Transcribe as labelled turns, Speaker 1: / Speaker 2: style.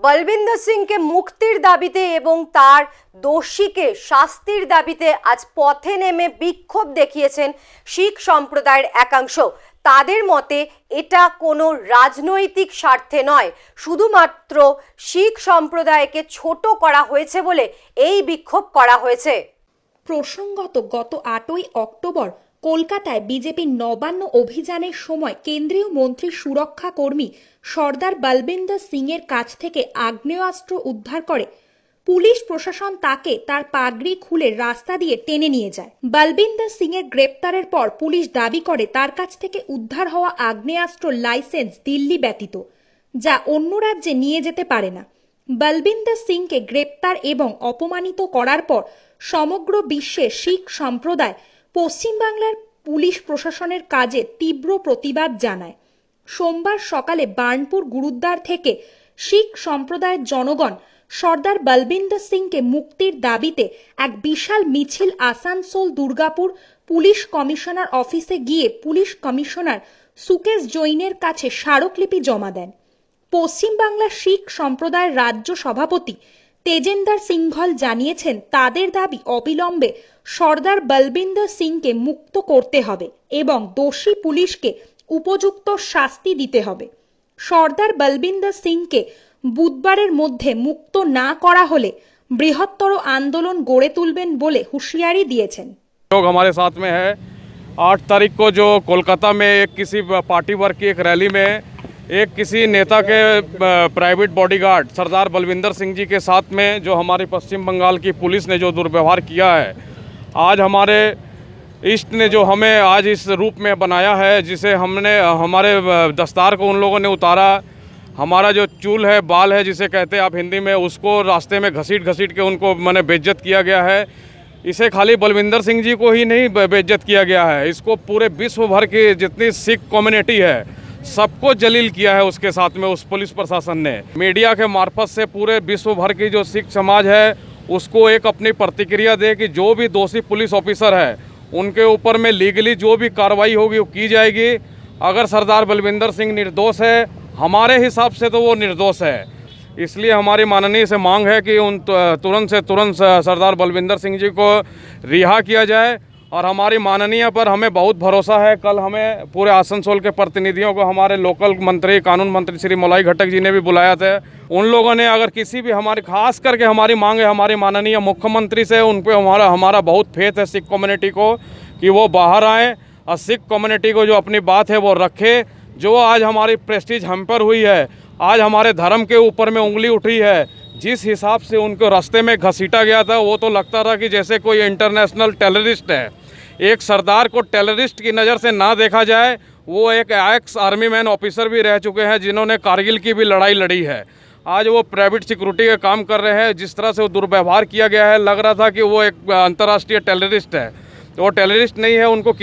Speaker 1: বলবিন্দর সিংকে মুক্তির দাবিতে এবং তার দোষীকে শাস্তির দাবিতে আজ পথে নেমে বিক্ষোভ দেখিয়েছেন শিখ সম্প্রদায়ের একাংশ। তাদের মতে এটা কোনো রাজনৈতিক স্বার্থে নয়, শুধুমাত্র শিখ সম্প্রদায়কে ছোট করা হয়েছে বলে এই বিক্ষোভ করা হয়েছে।
Speaker 2: প্রসঙ্গত গত আটই অক্টোবর কলকাতায় বিজেপির নবান্ন অভিযানের সময় কেন্দ্রীয় মন্ত্রী সুরক্ষা কর্মী সর্দার বলবিন্দর সিংয়ের কাছ থেকে আগ্নেয়াস্ত্র উদ্ধার করে। পুলিশ প্রশাসন তাকে তার পাগড়ি খুলে রাস্তা দিয়ে টেনে নিয়ে যায়। বলবিন্দর সিংয়ের গ্রেপ্তারের পর পুলিশ দাবি করে তার কাছ থেকে উদ্ধার হওয়া আগ্নেয়াস্ত্র লাইসেন্স দিল্লি ব্যতীত, যা অন্য রাজ্যে নিয়ে যেতে পারে না। বলবিন্দর সিংকে গ্রেপ্তার এবং অপমানিত করার পর সমগ্র বিশ্বে শিখ সম্প্রদায় পশ্চিমবাংলার পুলিশ প্রশাসনের কাজে তীব্র প্রতিবাদ জানায়। সোমবার সকালে বার্নপুর গুরুদ্বার থেকে শিখ সম্প্রদায়ের জনগণ সর্দার বলবিন্দর সিংকে মুক্তির দাবিতে এক বিশাল মিছিল আসানসোল দুর্গাপুর পুলিশ কমিশনার অফিসে গিয়ে পুলিশ কমিশনার সুকেশ জৈনের কাছে স্মারকলিপি জমা দেন। পশ্চিমবাংলার শিখ সম্প্রদায়ের রাজ্য সভাপতি তেজেন্দার সিংঘল জানিয়েছেন তাদের দাবি অবিলম্বে সর্দার বলবিন্দর সিংকে মুক্ত করতে হবে এবং দোষী পুলিশকে উপযুক্ত শাস্তি দিতে হবে সর্দার বলবিন্দর সিংকে বুধবারের মধ্যে মুক্ত না করা হলে বৃহত্তর আন্দোলন গড়ে তুলবেন বলে হুঁশিয়ারি দিয়েছেন
Speaker 3: लोग हमारे साथ में है आठ तारीख को जो कोलकाता में एक किसी पार्टी वर्क की एक रैली में एक किसी नेता के प्राइवेट बॉडीगार्ड सरदार बलविंदर सिंह जी के साथ में जो हमारी पश्चिम बंगाल की पुलिस ने जो दुर्व्यवहार किया है, आज हमारे इष्ट ने जो हमें आज इस रूप में बनाया है, जिसे हमने, हमारे दस्तार को उन लोगों ने उतारा, हमारा जो चूल है, बाल है, जिसे कहते हैं आप हिंदी में, उसको रास्ते में घसीट घसीट के उनको मैंने बेज्जत किया गया है। इसे खाली बलविंदर सिंह जी को ही नहीं, बे- बेइज्जत किया गया है। इसको पूरे विश्व भर की जितनी सिख कम्युनिटी है सबको जलील किया है उसके साथ में, उस पुलिस प्रशासन ने। मीडिया के मार्फत से पूरे विश्व भर की जो सिख समाज है, उसको एक अपनी प्रतिक्रिया दे कि जो भी दोषी पुलिस ऑफिसर है, उनके ऊपर में लीगली जो भी कार्रवाई होगी, वो की जाएगी। अगर सरदार बलविंदर सिंह निर्दोष है, हमारे हिसाब से तो वो निर्दोष है। इसलिए हमारी माननीय से मांग है कि उन तुरंत से तुरंत सरदार बलविंदर सिंह जी को रिहा किया जाए। और हमारी माननीय पर हमें बहुत भरोसा है। कल हमें पूरे आसनसोल के प्रतिनिधियों को हमारे लोकल मंत्री, कानून मंत्री श्री मोलाई घटक जी ने भी बुलाया था। उन लोगों ने अगर किसी भी हमारी, खास करके हमारी मांग है, हमारी माननीय मुख्यमंत्री से, उन पर हमारा हमारा बहुत फेथ है सिख कम्युनिटी को कि वो बाहर आएँ और सिख कम्युनिटी को जो अपनी बात है वो रखे। जो आज हमारी प्रेस्टीज हम पर हुई है, आज हमारे धर्म के ऊपर में उंगली उठी है, जिस हिसाब से उनको रास्ते में घसीटा गया था, वो तो लगता था कि जैसे कोई इंटरनेशनल टेररिस्ट है। एक सरदार को टेररिस्ट की नज़र से ना देखा जाए, वो एक एक्स आर्मी मैन ऑफिसर भी रह चुके हैं, जिन्होंने कारगिल की भी लड़ाई लड़ी है। आज वो प्राइवेट सिक्योरिटी का काम कर रहे हैं, जिस तरह से वो दुर्व्यवहार किया गया है, लग रहा था कि वो एक अंतर्राष्ट्रीय टेररिस्ट है। तो वो टेररिस्ट नहीं है, उनको